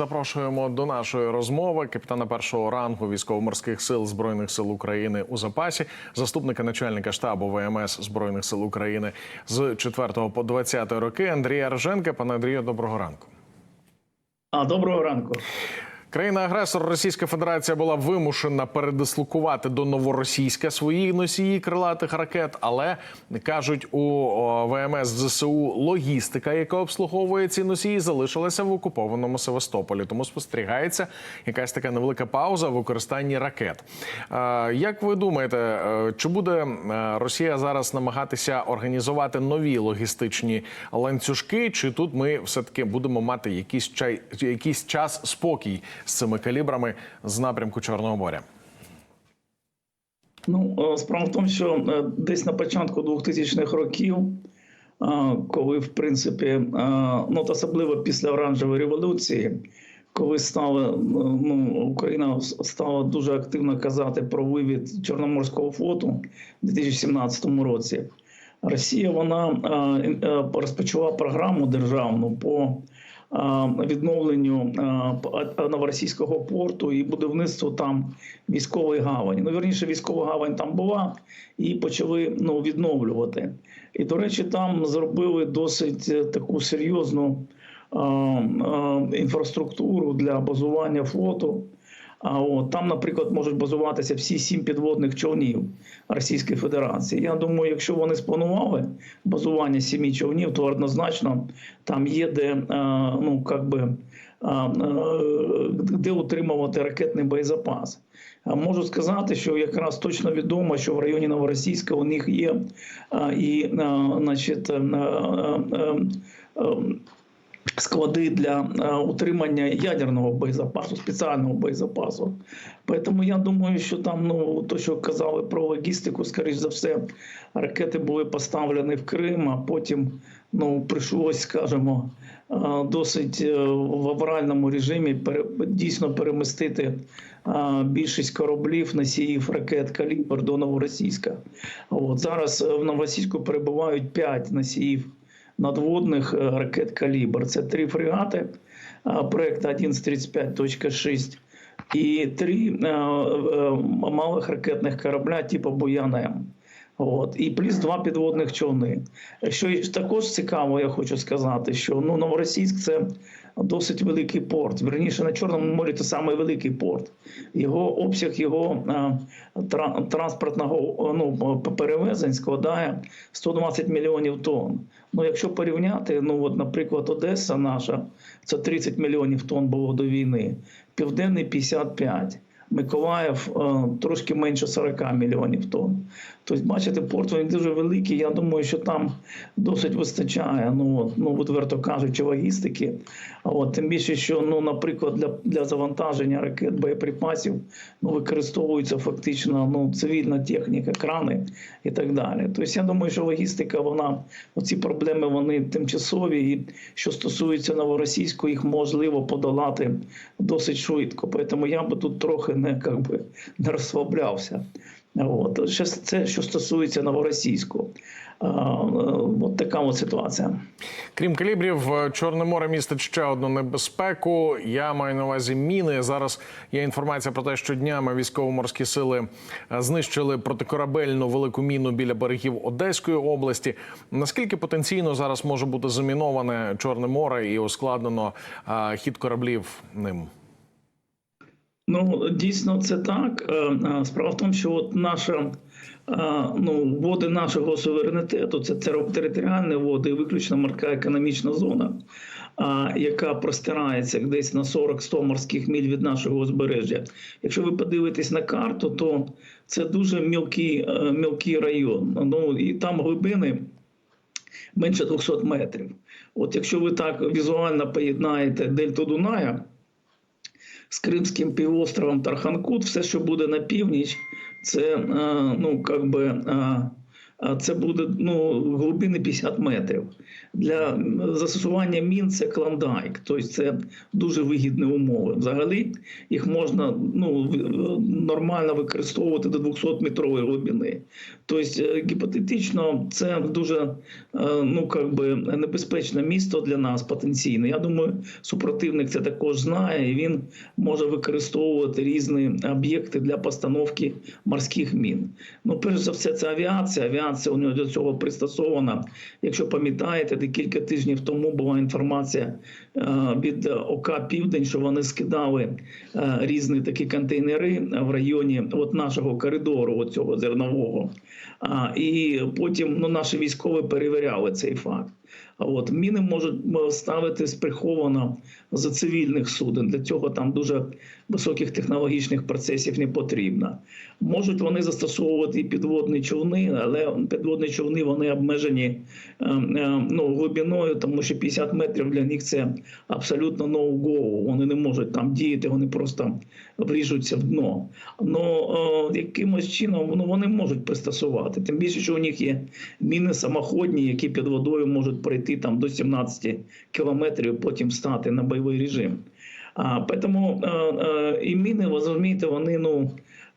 запрошуємо до нашої розмови капітана першого рангу військово-морських сил збройних сил України у запасі, заступника начальника штабу ВМС збройних сил України з 4 по 20 роки Андрія Рженка. Пане Андрію, доброго ранку. А доброго ранку. Країна-агресор Російська Федерація була вимушена передислокувати до новоросійська свої носії крилатих ракет, але кажуть у ВМС ЗСУ логістика, яка обслуговує ці носії, залишилася в окупованому Севастополі. Тому спостерігається якась така невелика пауза в використанні ракет. Е, Як ви думаєте, е, чи буде е, Росія зараз намагатися організувати нові логістичні ланцюжки? Чи тут ми все таки будемо мати якийсь чай, якийсь час спокій з цими калібрами з напрямку Чорного моря? Ну, е, справа в тому, що е, десь на початку 2000-х років, е, коли в принципі, ну особливо після оранжевої революції, коли стала ну, Україна стала дуже активно казати про вивід Чорноморського флоту в 2017 році, Росія вона розпочала програму державну по відновленню новоросійського порту і будівництву там військової гавані. Ну, вірніше, військова гавань там була, і почали ну, відновлювати. І, до речі, там зробили досить е, таку серйозну інфраструктуру для базування флоту. А от там, наприклад, можуть базуватися всі сім підводних човнів Російської Федерації. Я думаю, якщо вони спланували базування сімі човнів, то однозначно там є де е, ну як би. е, е, Де утримувати ракетний боєзапас. Можу сказати, що якраз точно відомо, що в районі Новоросійська у них є і значить, склади для е, утримання ядерного боєзапасу, спеціального боєзапасу. Тому я думаю, що там ну то, що казали про логістику, скоріш за все, ракети були поставлені в Крим, а потім ну прийшлось, скажімо, е, досить е, в авральному режимі дійсно перемістити більшість кораблів носіїв ракет калібр до Новоросійська. От зараз в Новоросійську перебувають 5 носіїв надводних е, ракет «Калібр». Це три фрегати проєкт проекту 1135.6 і три е, е, малих ракетних корабля типу «Буян-М». От і плюс два підводних човни. Що також цікаво, я хочу сказати, що ну Новоросійськ це досить великий порт. Верніше на Чорному морі це самий великий порт. Його обсяг його е, транспортного ну, перевезень складає 120 мільйонів тонн. Ну, якщо порівняти, ну от, наприклад, Одеса наша це 30 мільйонів тонн було до війни, Південний 55. Миколаїв е, трошки менше 40 мільйонів тонн. Тобто, бачите, порт він дуже великий. Я думаю, що там досить вистачає. Ну, ну відверто кажучи, логістики. От тим більше, що ну, наприклад, для, для завантаження ракет боєприпасів ну, використовується фактично ну, цивільна техніка, крани і так далі. Тобто, я думаю, що логістика, вона оці проблеми вони тимчасові. І що стосується новоросійської, їх можливо подолати досить швидко. Тому я би тут трохи не як би, не розслаблявся. От ще це що стосується новоросійського. Е, От така от ситуація. Крім калібрів, е, Чорне море містить ще одну небезпеку. Я маю на увазі міни. Зараз є інформація про те, що днями військово-морські сили е, знищили протикорабельну велику міну біля берегів Одеської області. Наскільки потенційно зараз може бути заміноване Чорне море і ускладнено хід кораблів ним? Ну дійсно це так. Е, е, Справа в тому, що от наша е, ну води нашого суверенітету це тер- територіальні води, виключно морська економічна зона, яка простирається десь на 40-100 морських міль від нашого узбережжя. Якщо ви подивитесь на карту, то це дуже мілкий, мілкий район. Ну і там глибини менше 200 метрів. От якщо ви так візуально поєднаєте дельту Дуная з Кримським півостровом Тарханкут, все, що буде на північ, це е, ну, как би, е, це буде ну, глибини 50 метрів. Для застосування мін це клондайк, тобто це дуже вигідні умови. Взагалі їх можна ну, нормально використовувати до 200 метрової глибини. Тобто, е, гіпотетично, це дуже е, ну, как би, небезпечне місто для нас потенційно. Я думаю, супротивник це також знає, і він може використовувати різні об'єкти для постановки морських мін. Ну, перш за все, це авіація. Авіація у нього до цього пристосована. Якщо пам'ятаєте, декілька тижнів тому була інформація е, від ОК Південь, що вони скидали е, різні такі контейнери в районі от нашого коридору, оцього зернового. А, і потім ну, наші військові перевіряли цей факт. От міни можуть м, ставити приховано з цивільних суден. Для цього там дуже високих технологічних процесів не потрібно. Можуть вони застосовувати і підводні човни, але підводні човни вони обмежені е, е, ну, глибиною, тому що 50 метрів для них це абсолютно no-go. Вони не можуть там діяти, вони просто вріжуться в дно. Ну якимось чином ну, вони можуть пристосувати. Тим більше, що у них є міни самоходні, які під водою можуть пройти там до 17 кілометрів, потім стати на бойовий режим. А, Тому і міни, ви розумієте, вони ну.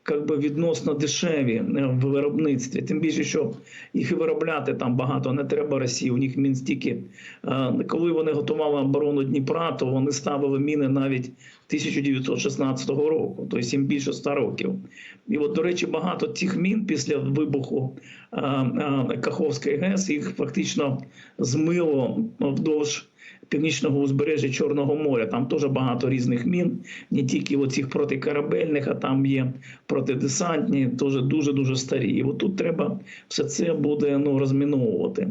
Как би відносно дешеві е, в виробництві, тим більше, що їх і виробляти там багато не треба Росії. У них мін стільки. Е, Коли вони готували оборону Дніпра, то вони ставили міни навіть 1916 року, тобто їм більше 100 років. І от, до речі, багато цих мін після вибуху е, Каховської ГЕС їх фактично змило вдовж північного узбережжя Чорного моря. Там теж багато різних мін, не тільки оцих протикорабельних, а там є протидесантні, теж дуже дуже старі. І от тут треба все це буде ну, розміновувати.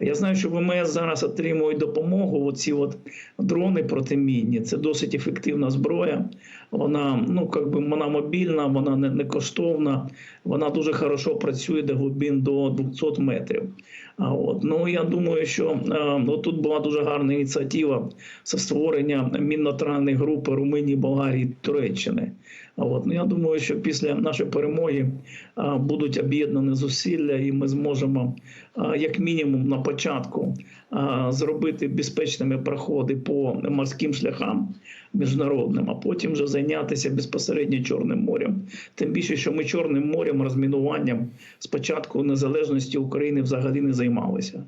Я знаю, що ВМС зараз отримують допомогу. Оці от дрони протимінні. Це досить ефективна зброя. Вона ну как би вона мобільна, вона не, не коштовна, вона дуже хорошо працює до глибин до 200 метрів. А от ну я думаю, що е, ну, тут була дуже гарна ініціатива з створення мінно-тральної групи Румунії, Болгарії, Туреччини. А от ну я думаю, що після нашої перемоги а, будуть об'єднані зусилля, і ми зможемо, а, як мінімум, на початку а, зробити безпечними проходи по морським шляхам міжнародним, а потім вже зайнятися безпосередньо Чорним морем. Тим більше, що ми Чорним морем розмінуванням з початку незалежності України взагалі не займалися.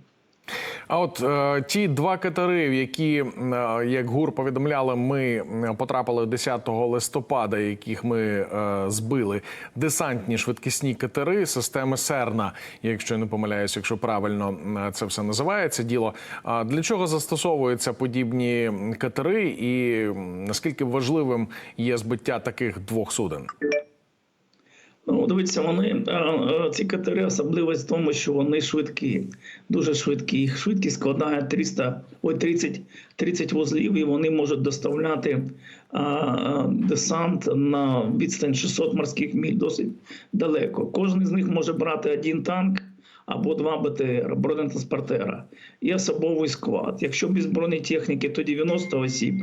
А от е, ті два катери, в які, е, як ГУР повідомляли, ми потрапили 10 листопада, яких ми е, збили, десантні швидкісні катери системи Серна, якщо я не помиляюсь, якщо правильно це все називається діло. А для чого застосовуються подібні катери, і наскільки важливим є збиття таких двох суден? Ну, дивіться, вони е, е, ці катери особливість в тому, що вони швидкі, дуже швидкі. Їх швидкість складає 300, ой, 30, 30 вузлів, і вони можуть доставляти а, е, десант на відстань 600 морських міль досить далеко. Кожен з них може брати один танк. Або два БТР, бронетранспортера і особовий склад. Якщо без бронетехніки, то 90 осіб.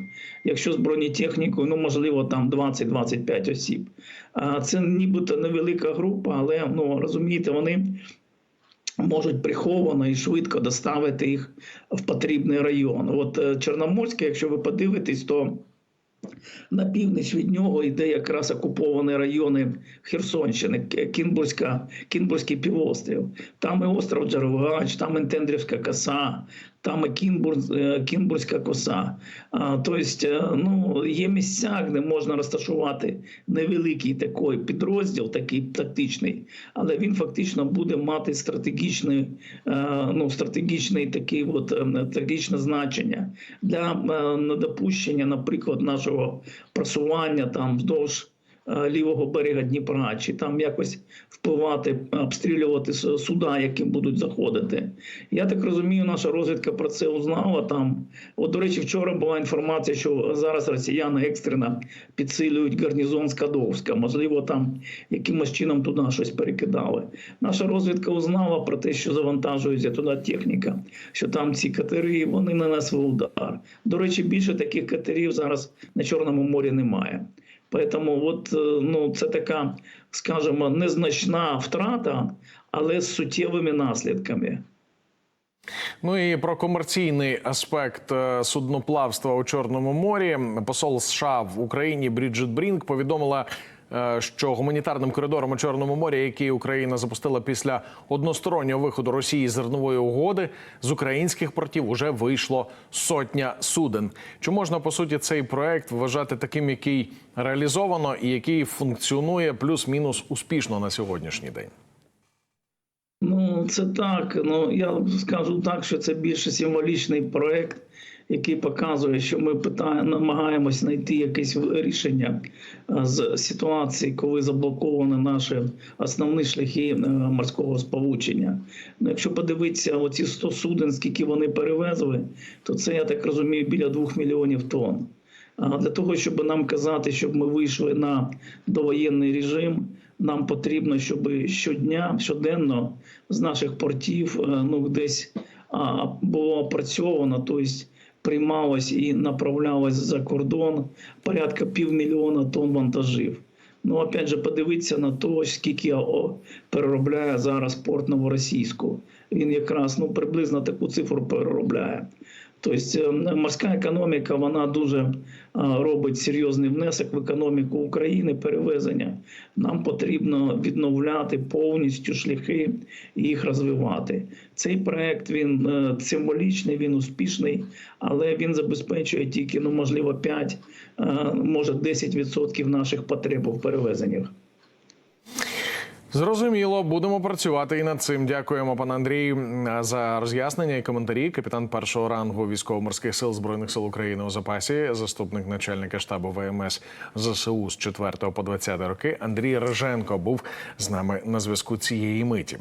Якщо з бронетехнікою, ну можливо, там 20-25 осіб. Це нібито невелика група, але ну розумієте, вони можуть приховано і швидко доставити їх в потрібний район. От е, Чорноморське, якщо ви подивитесь, то на північ від нього йде якраз окуповані райони Херсонщини, Кінбурська, Кінбурський півострів. Там і остров Джаровгач, там Інтендрівська коса, там і Кінбур, е, Кінбурська коса. А, Тобто, е, ну, є місця, де можна розташувати невеликий такий підрозділ, такий тактичний, але він фактично буде мати стратегічний, е, ну, стратегічний такий от, е, стратегічне значення для е, недопущення, наприклад, нашого просування там вздовж е, лівого берега Дніпра, чи там якось впливати, обстрілювати суда, які будуть заходити. Я так розумію, наша розвідка про це узнала. Там, от, до речі, вчора була інформація, що зараз росіяни екстрено підсилюють гарнізон Скадовська. Можливо, там якимось чином туди щось перекидали. Наша розвідка узнала про те, що завантажується туди техніка, що там ці катери вони нанесли удар. До речі, більше таких катерів зараз на Чорному морі немає. Поэтому от, е, ну, це така, скажімо, незначна втрата, але з суттєвими наслідками. Ну і про комерційний аспект е, судноплавства у Чорному морі. Посол США в Україні Бріджит Брінк повідомила, що гуманітарним коридором у Чорному морі, який Україна запустила після одностороннього виходу Росії зернової угоди, з українських портів уже вийшло сотня суден. Чи можна по суті цей проект вважати таким, який реалізовано і який функціонує плюс-мінус успішно на сьогоднішній день? Ну, це так. Ну я скажу так, що це більше символічний проект, який показує, що ми питаємо, намагаємось знайти якесь рішення з ситуації, коли заблоковані наші основні шляхи е, морського сполучення. Ну, якщо подивитися, оці 100 суден, скільки вони перевезли, то це я так розумію біля 2 мільйонів тонн. А для того, щоб нам казати, щоб ми вийшли на довоєнний режим, нам потрібно, щоб щодня, щоденно з наших портів е, ну, десь було опрацьовано, тобто приймалось і направлялось за кордон порядка півмільйона тонн вантажів. Ну, опять же, подивитися на то, скільки переробляє зараз порт Новоросійську. Він якраз ну, приблизно таку цифру переробляє. Тобто е, морська економіка вона дуже е, робить серйозний внесок в економіку України, перевезення. Нам потрібно відновляти повністю шляхи і їх розвивати. Цей проект він е, символічний, він успішний, але він забезпечує тільки ну можливо 5, е, може 10% наших потреб в перевезеннях. Зрозуміло, будемо працювати і над цим. Дякуємо, пане Андрій, за роз'яснення і коментарі. Капітан першого рангу військово-морських сил збройних сил України у запасі, заступник начальника штабу ВМС ЗСУ з 4 по 20 роки. Андрій Реженко був з нами на зв'язку цієї миті.